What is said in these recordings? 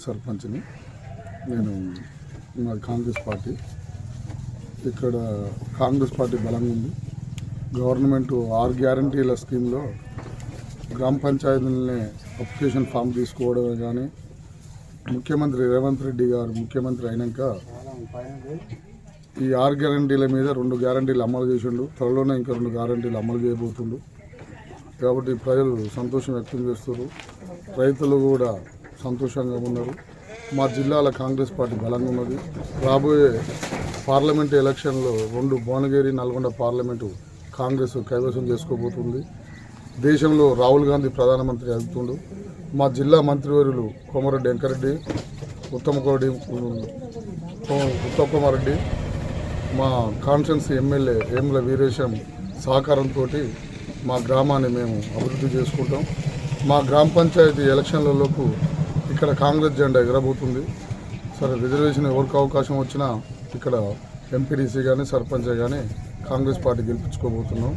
సర్పంచ్ని. నేను మాది కాంగ్రెస్ పార్టీ. ఇక్కడ కాంగ్రెస్ పార్టీ బలంగా ఉంది. గవర్నమెంట్ ఆరు గ్యారంటీల స్కీమ్లో గ్రామ పంచాయతీలని అప్లికేషన్ ఫామ్ తీసుకోవడమే కానీ ముఖ్యమంత్రి రేవంత్ రెడ్డి గారు ముఖ్యమంత్రి అయినాక ఈ ఆరు గ్యారంటీల మీద రెండు గ్యారంటీలు అమలు చేసిండు. త్వరలోనే ఇంకా రెండు గ్యారంటీలు అమలు చేయబోతుండు. కాబట్టి ప్రజలు సంతోషం వ్యక్తం చేస్తారు రైతులు కూడా సంతోషంగా ఉన్నారు. మా జిల్లాలో కాంగ్రెస్ పార్టీ బలంగా ఉన్నది. రాబోయే పార్లమెంట్ ఎలక్షన్లో రెండు భువనగిరి నల్గొండ పార్లమెంటు కాంగ్రెస్ కైవసం చేసుకోబోతుంది. దేశంలో రాహుల్ గాంధీ ప్రధానమంత్రి అవుతుండు. మా జిల్లా మంత్రివర్యులు కోమరెడ్డి వెంకరెడ్డి ఉత్తమకోడి ఉత్తమ్ కుమార్ రెడ్డి మా కాన్స్టిట్యున్సీ ఎమ్మెల్యే ఏముల వీరేశం సహకారంతో మా గ్రామాన్ని మేము అభివృద్ధి చేసుకుంటాం. మా గ్రామ పంచాయతీ ఎలక్షన్లలోపు ఇక్కడ కాంగ్రెస్ జెండా ఎగరబోతుంది. సరే రిజర్వేషన్ ఎవరికి అవకాశం వచ్చినా ఇక్కడ ఎంపీడీసీ కానీ సర్పంచ్ కానీ కాంగ్రెస్ పార్టీ గెలిపించుకోబోతున్నాం.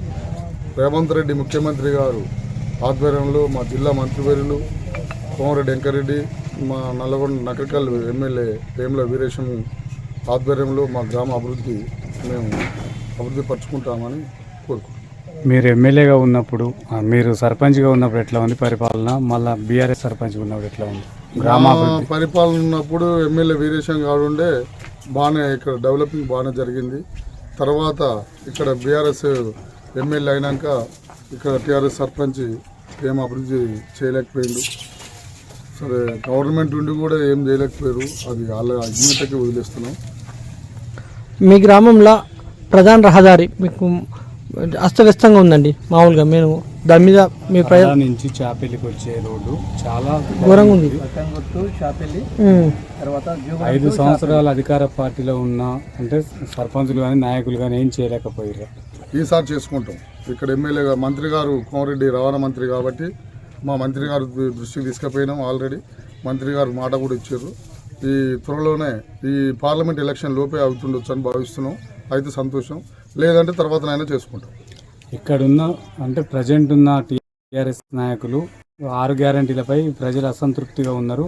రేవంత్ రెడ్డి ముఖ్యమంత్రి గారు ఆధ్వర్యంలో మా జిల్లా మంత్రివర్యులు కోమరెడ్డి వెంకరెడ్డి మా నల్లగొండ నకరికల్ ఎమ్మెల్యే వేముల వీరేశం ఆధ్వర్యంలో మా గ్రామ అభివృద్ధి మేము అభివృద్ధి పరుచుకుంటామని కోరుకుంటున్నాం. మీరు ఎమ్మెల్యేగా ఉన్నప్పుడు మీరు సర్పంచ్గా ఉన్నప్పుడు ఎట్లా ఉంది పరిపాలన? మళ్ళీ బీఆర్ఎస్ సర్పంచ్గా ఉన్నప్పుడు ఎట్లా ఉంది? పరిపాలన ఉన్నప్పుడు ఎమ్మెల్యే వీరేశం గారు ఉండే బాగానే ఇక్కడ డెవలపింగ్ బాగానే జరిగింది. తర్వాత ఇక్కడ బీఆర్ఎస్ ఎమ్మెల్యే అయినాక ఇక్కడ టీఆర్ఎస్ సర్పంచ్ ఏం అభివృద్ధి చేయలేకపోయిండు. సరే గవర్నమెంట్ ఉండి కూడా ఏం చేయలేకపోయారు. అది వాళ్ళ అజ్ఞతకి వదిలేస్తున్నాం. మీ గ్రామంలో ప్రధాన రహదారి మీకు అస్తవ్యస్తంగా ఉందండి మామూలుగా మేము దాని మీద మీ కళా నుంచి చాపెల్లికి వచ్చే రోడ్డు చాలా ఘోరంగా ఉంది. ఐదు సంవత్సరాల అధికార పార్టీలో ఉన్న అంటే సర్పంచులు కానీ నాయకులు కానీ ఏం చేయలేకపోయారు? ఈసారి చేసుకుంటాం. ఇక్కడ ఎమ్మెల్యేగా మంత్రి గారు కోమరెడ్డి రవాణా మంత్రి కాబట్టి మా మంత్రి గారు దృష్టికి తీసుకుపోయినాం ఆల్రెడీ. మంత్రి గారు మాట కూడా ఇచ్చారు. ఈ త్వరలోనే ఈ పార్లమెంట్ ఎలక్షన్ లోపే అవుతుండొచ్చు అని భావిస్తున్నాం. అయితే సంతోషం. లేదంటే తర్వాతనైనా చేసుకుంటాం. ఇక్కడున్న అంటే ప్రజెంట్ ఉన్న టీఆర్ఎస్ నాయకులు ఆరు గ్యారంటీలపై ప్రజలు అసంతృప్తిగా ఉన్నారు.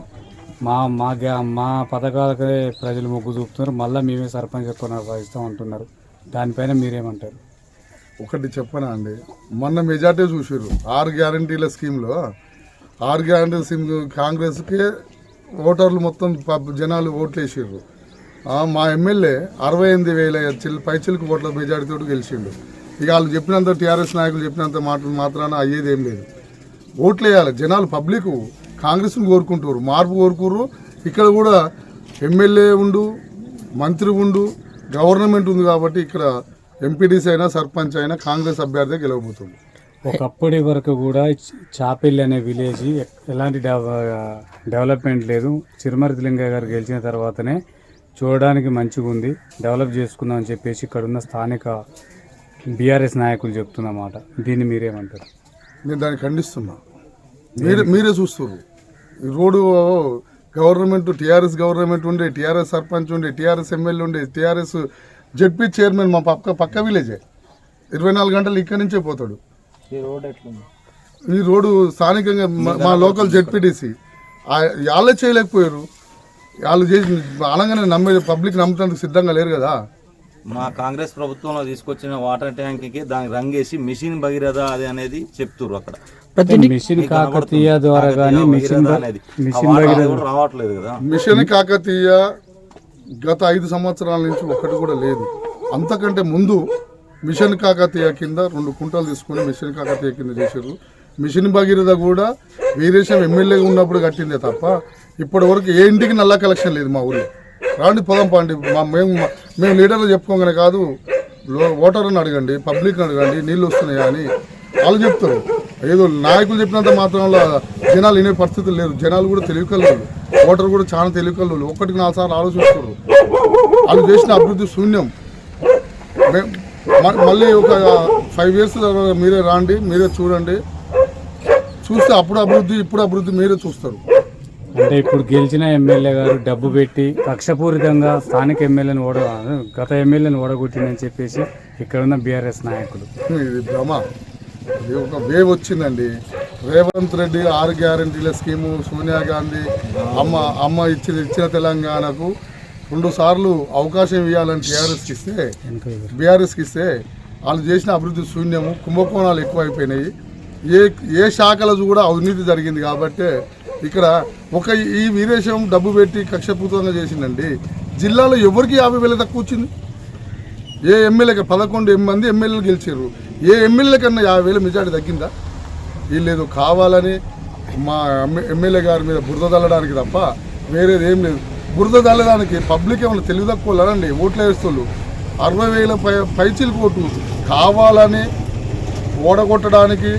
మా మా గ్యా మా పథకాలకే ప్రజలు మొగ్గు చూపుతున్నారు. మళ్ళీ మేమే సర్పంచ్ కొనసాగిస్తాం అంటున్నారు. దానిపైన మీరేమంటారు? ఒకటి చెప్పనా అండి? మొన్న మెజార్టీ చూసారు ఆరు గ్యారంటీల స్కీమ్లో ఆరు గ్యారంటీ స్కీమ్ కాంగ్రెస్కి ఓటర్లు మొత్తం జనాలు ఓట్లు వేసారు మా ఎమ్మెల్యే అరవై ఎనిమిది వేల చిల్ పైచిలకు ఓట్ల మెజార్టీతో గెలిచిండు. ఇక వాళ్ళు చెప్పినంత టీఆర్ఎస్ నాయకులు చెప్పినంత మాటలు మాత్రాన అయ్యేది ఏం లేదు. ఓట్లు వేయాలి. జనాలు పబ్లిక్ కాంగ్రెస్ని కోరుకుంటారు మార్పు కోరుకుర్రు. ఇక్కడ కూడా ఎమ్మెల్యే ఉండు మంత్రి ఉండు గవర్నమెంట్ ఉంది కాబట్టి ఇక్కడ ఎంపీడీసీ అయినా సర్పంచ్ అయినా కాంగ్రెస్ అభ్యర్థి గెలవబోతుంది ఒకప్పటి వరకు కూడా చాపెల్లి అనే విలేజ్ ఎలాంటి డెవ- డెవలప్మెంట్ లేదు. చిరుమర్తి గారు గెలిచిన తర్వాతనే చూడడానికి మంచిగా ఉంది. డెవలప్ చేసుకుందాం అని చెప్పేసి ఇక్కడ ఉన్న స్థానిక బీఆర్ఎస్ నాయకులు చెప్తున్నమాట దీన్ని మీరేమంటారు? నేను దాన్ని ఖండిస్తున్నా. మీరే మీరే చూస్తారు ఈ రోడ్డు గవర్నమెంట్ టీఆర్ఎస్ గవర్నమెంట్ ఉండే టీఆర్ఎస్ సర్పంచ్ ఉండే టీఆర్ఎస్ ఎమ్మెల్యే ఉండే టీఆర్ఎస్ జడ్పీ చైర్మన్ మా పక్క పక్క విలేజే. ఇరవై నాలుగు గంటలు ఇక్కడి నుంచే పోతాడు. ఈ రోడ్డు స్థానికంగా మా- మా లోకల్ జెడ్పీటీసీ వాళ్ళే చేయలేకపోయారు. వాళ్ళు చేసి అనగానే నమ్మే పబ్లిక్ నమ్మటానికి సిద్ధంగా లేరు కదా. మా కాంగ్రెస్ ప్రభుత్వంలో తీసుకొచ్చిన వాటర్ ట్యాంక్కి దానికి రంగేసి మిషన్ భగీరథ అది అనేది చెప్తుర్రు అక్కడ. మిషన్ కాకతీయ ద్వారా కానీ మిషన్ అనేది. రావట్లేదు కదా. మిషన్ కాకతీయ గత ఐదు సంవత్సరాల నుంచి ఒకటి కూడా లేదు. అంతకంటే ముందు మిషన్ కాకతీయ కింద రెండు కుంటలు తీసుకొని మిషన్ కాకతీయ కింద చేశారు మిషన్ భగీరథ కూడా వీరేశం ఎమ్మెల్యేగా ఉన్నప్పుడు కట్టిందే తప్ప ఇప్పటి వరకు ఏ ఇంటికి నల్ల కలెక్షన్ లేదు మా ఊళ్ళో. రాండి పొలం పండి. మా మేము మేము లీడర్లు చెప్పుకోగానే కాదు ఓటర్ని అడగండి పబ్లిక్ని అడగండి నీళ్ళు వస్తున్నాయా అని వాళ్ళు చెప్తారు. ఏదో నాయకులు చెప్పినంత మాత్రంలో జనాలు వినే పరిస్థితులు లేరు. జనాలు కూడా తెలివికల్లోళ్ళు ఓటర్ కూడా చాలా తెలివికల్లోళ్ళు ఒక్కటికి నాలుగు సార్లు ఆలోచిస్తారు. వాళ్ళు చేసిన అభివృద్ధి శూన్యం. మళ్ళీ ఒక ఫైవ్ ఇయర్స్ మీరే రాండి మీరే చూడండి. చూస్తే అప్పుడు అభివృద్ధి ఇప్పుడు అభివృద్ధి మీరే చూస్తారు. అంటే ఇప్పుడు గెలిచిన ఎమ్మెల్యే గారు డబ్బు పెట్టి కక్షపూరితంగా స్థానిక ఎమ్మెల్యేని ఓడ గత ఎమ్మెల్యేని ఓడగొట్టిందని చెప్పేసి ఇక్కడ ఉన్న బీఆర్ఎస్ నాయకులు. ఇది భ్రమ. ఇది ఒక వేవ్ వచ్చిందండి. రేవంత్ రెడ్డి ఆరు గ్యారంటీల స్కీము సోనియా గాంధీ అమ్మ అమ్మ ఇచ్చిన ఇచ్చిన తెలంగాణకు రెండు సార్లు అవకాశం ఇవ్వాలని టీఆర్ఎస్కి ఇస్తే బీఆర్ఎస్కి ఇస్తే వాళ్ళు చేసిన అభివృద్ధి శూన్యము కుంభకోణాలు ఎక్కువైపోయినాయి. ఏ ఏ శాఖలో కూడా అవినీతి జరిగింది కాబట్టి ఇక్కడ ఒక ఈ వీరేశం డబ్బు పెట్టి కక్షపూతంగా చేసిందండి. జిల్లాలో ఎవరికి యాభై వేల తక్కువ వచ్చింది? ఏ ఎమ్మెల్యేకి పదకొండు మంది ఎమ్మెల్యేలు గెలిచారు? ఏ ఎమ్మెల్యే కన్నా యాభై వేల మెజార్టీ తగ్గిందా? లేదు కావాలని మా ఎమ్మెల్యే గారి మీద బురద చల్లడానికి తప్ప వేరేది ఏం లేదు. బురద చల్లడానికి పబ్లిక్ ఏమైనా తెలివి తక్కువ అండి? ఓట్లు వేస్తుళ్ళు. అరవై వేల పై పైచీలకు కోట్లు కావాలని ఓడగొట్టడానికి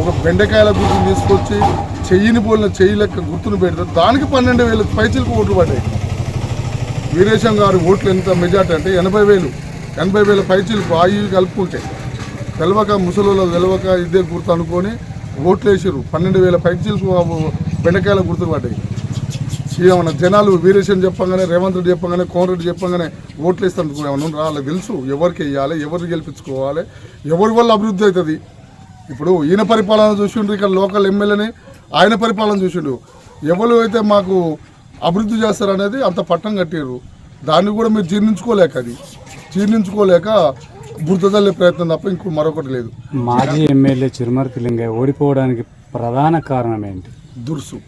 ఒక బెండకాయల గుర్తును తీసుకొచ్చి చెయ్యిని పోలిన చెయ్యి లెక్క గుర్తును పెడతారు. దానికి పన్నెండు వేలు పైచిలకు ఓట్లు పడ్డాయి. వీరేశం గారు ఓట్లు ఎంత మెజార్టీ అంటే ఎనభై వేలు. ఎనభై వేల పైచిలకు ఆ కలుపుకుంటే తెలవక ముసలిలో తెలవక ఇదే గుర్తు అనుకొని ఓట్లు వేసారు పన్నెండు వేల పైచిలకు బెండకాయల గుర్తు పడ్డాయి. ఏమన్నా జనాలు వీరేశం చెప్పంగానే రేవంత్ రెడ్డి చెప్పంగానే కోమరెడ్డి చెప్పంగానే ఓట్లు వేస్తాను ఏమన్నా వాళ్ళకి తెలుసు. ఎవరికి వేయాలి ఎవరికి గెలిపించుకోవాలి ఎవరి వల్ల అభివృద్ధి అవుతుంది? ఇప్పుడు ఈయన పరిపాలన చూసిండు ఇక్కడ లోకల్ ఎమ్మెల్యేని ఆయన పరిపాలన చూసిండు ఎవరు అయితే మాకు అభివృద్ధి చేస్తారనేది అంత పట్టం కట్టారు దాన్ని కూడా మీరు జీర్ణించుకోలేక అది. జీర్ణించుకోలేక బురద తల్లే ప్రయత్నం తప్ప ఇంకో మరొకటి లేదు. మాజీ ఎమ్మెల్యే చిరుమర్తి లింగయ్య ఓడిపోవడానికి ప్రధాన కారణం ఏంటి? దురుసు.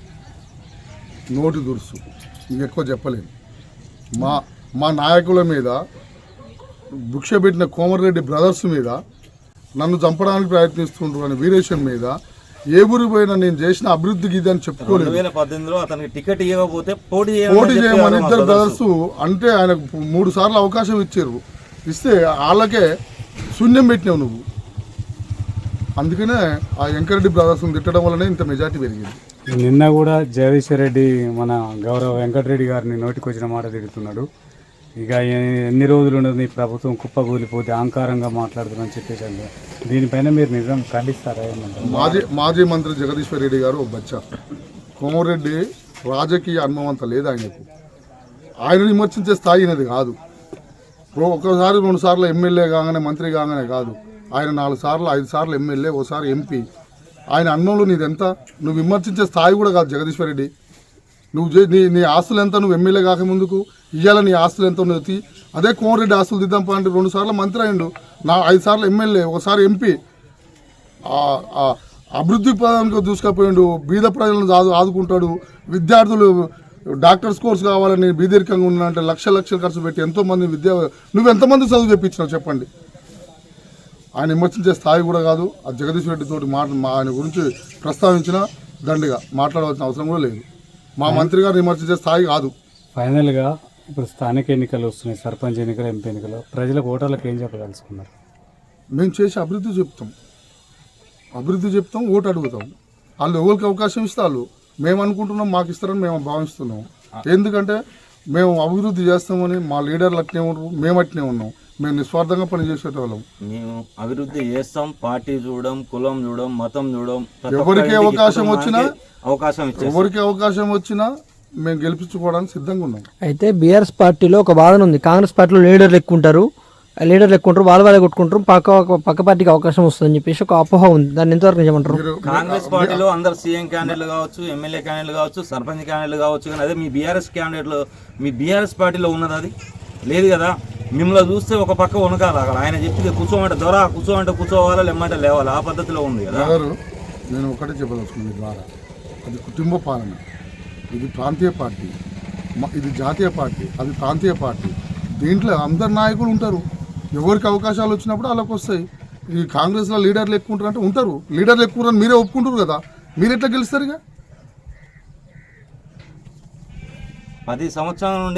నోటి దురుసు. ఇంకెక్కువ చెప్పలేను మా మా నాయకుల మీద భిక్ష పెట్టిన కోమరెడ్డి బ్రదర్స్ మీద నన్ను చంపడానికి ప్రయత్నిస్తుండ్రు అని వీరేశం మీద ఏ ఊరికి పోయినా నేను చేసిన అభివృద్ధికి ఇది అని రెండు చెప్పుకోలేదు వేల పద్దెనిమిదిలో అతనికి టికెట్ ఇవ్వకపోతే పోటీ పోటీ చెప్పి చేయమని ఇద్దరు. బ్రదర్స్ అంటే ఆయనకు మూడు సార్లు అవకాశం ఇచ్చారు. ఇస్తే వాళ్ళకే శూన్యం పెట్టినావు నువ్వు. అందుకనే ఆ వెంకరెడ్డి బ్రదర్స్ని తిట్టడం వల్లనే ఇంత మెజార్టీ పెరిగింది. నిన్న కూడా జగదీశ్వర్ రెడ్డి మన గౌరవ వెంకటరెడ్డి గారిని నోటికి వచ్చిన మాట తిడుతున్నాడు. ఇక ఎన్ని రోజులు ఉండదు నీ ప్రభుత్వం కుప్పగూలిపోతే అహంకారంగా మాట్లాడుతుందని చెప్పేసి అండి దీనిపైన మీరు నిజం ఖండిస్తారా ఏమంటారు? మాజీ మాజీ మంత్రి జగదీశ్వర్ రెడ్డి గారు ఒక బచ్చా. కోమరెడ్డి రాజకీయ అనుభవం అంత లేదు ఆయనకు. ఆయన విమర్శించే స్థాయి అనేది కాదు. ఒకసారి రెండు సార్లు ఎమ్మెల్యే కాగానే మంత్రి కాగానే కాదు. ఆయన నాలుగు సార్లు ఐదు సార్లు ఎమ్మెల్యే ఒకసారి ఎంపీ. ఆయన అన్నంలో నీదెంత? నువ్వు విమర్శించే స్థాయి కూడా కాదు జగదీశ్వర్ రెడ్డి. నువ్వు నీ నీ ఆస్తులు ఎంత? నువ్వు ఎమ్మెల్యే కాకముందుకు ఇవాళ నీ ఆస్తులు ఎంత ఉన్నది అదే కోమరెడ్డి ఆస్తులు దిద్దాం పా అంటే రెండు సార్లు మంత్రి అయిండు. నా ఐదు సార్లు ఎమ్మెల్యే ఒకసారి ఎంపీ. అభివృద్ధి పదానికి దూసుకపోయిండు. బీద ప్రజలను ఆదు- ఆదుకుంటాడు. విద్యార్థులు డాక్టర్స్ కోర్స్ కావాలని బీదరికంగా ఉన్నారంటే లక్ష లక్షలు ఖర్చు పెట్టి ఎంతోమంది విద్యా నువ్వు ఎంతమంది చదువు చెప్పించినావు చెప్పండి. ఆయన విమర్శించే స్థాయి కూడా కాదు. ఆ జగదీష్ రెడ్డి తోటి మాట ఆయన గురించి ప్రస్తావించిన దండిగా మాట్లాడవలసిన అవసరం కూడా లేదు. మా మంత్రి గారు విమర్శించే స్థాయి కాదు. ఫైనల్గా ఇప్పుడు స్థానిక ఎన్నికలు వస్తున్నాయి. సర్పంచ్ ఎన్నికలు ఎంపీ ఎన్నికలు. ప్రజలకు ఓటర్లకు ఏం చెప్పదలుచుకున్నారు? మేము చేసే అభివృద్ధి చెప్తాం. అభివృద్ధి చెప్తాం ఓటు అడుగుతాం. వాళ్ళు ఎవరికి అవకాశం ఇస్తే వాళ్ళు మేము అనుకుంటున్నాం మాకు ఇస్తారని మేము భావిస్తున్నాం. ఎందుకంటే మేము అభివృద్ధి చేస్తామని మా లీడర్లు అట్నే ఉన్నారు మేము అట్నే ఉన్నాం. మేము నిస్వార్థంగా పనిచేసేటోళ్ళం. మేము అభివృద్ధి చేస్తాం పార్టీ చూడం కులం చూడం మతం చూడం ప్రతి ఒక్క ఎవరికి అవకాశం వచ్చినా అవకాశం ఎవరికి అవకాశం వచ్చినా మేము గెలిపించుకోవడానికి సిద్ధంగా ఉన్నాం. అయితే బీఆర్ఎస్ పార్టీలో ఒక వాదన ఉంది. కాంగ్రెస్ పార్టీలో లీడర్లు ఎక్కువ ఉంటారు. లీడర్లు ఎక్కువ ఉంటారు వాళ్ళు వాళ్ళే కొట్టుకుంటారు పక్క పక్క పార్టీకి అవకాశం వస్తుందని చెప్పేసి ఒక అపోహ ఉంది. దాన్ని ఎంతవరకు నిజమంటారు? కాంగ్రెస్ పార్టీలో అందరు సీఎం క్యాండిడేట్లు కావచ్చు ఎమ్మెల్యే క్యాండిడేట్లు కావచ్చు సర్పంచ్ క్యాండిడేట్లు కావచ్చు కానీ అదే మీ బీఆర్ఎస్ క్యాండిడేట్లు మీ బీఆర్ఎస్ పార్టీలో ఉన్నది అది? లేదు కదా? మిమ్మల్ని చూస్తే ఒక పక్క వణకాలి అక్కడ. ఆయన చెప్పింది కూర్చోమంటే దొర కూర్చోమంటే కూర్చోవాలా లేమంటే లేవాలి? ఆ పద్ధతిలో ఉంది కదా. నేను ఒకటే చెప్పదలుచుకున్నాను మీ ద్వారా. అది కుటుంబ పాలన. ఇది ప్రాంతీయ పార్టీ. మ- ఇది జాతీయ పార్టీ. అది ప్రాంతీయ పార్టీ. దీంట్లో అందరు నాయకులు ఉంటారు. ఎవరికి అవకాశాలు వచ్చినప్పుడు వాళ్ళకి వస్తాయి. ఈ కాంగ్రెస్లో లీడర్లు ఎక్కువ ఉంటారు అంటే ఉంటారు. లీడర్లు ఎక్కువ మీరే ఒప్పుకుంటారు కదా? మీరు ఎట్లా గెలుస్తారు ఇక? పది సంవత్సరాల నుండి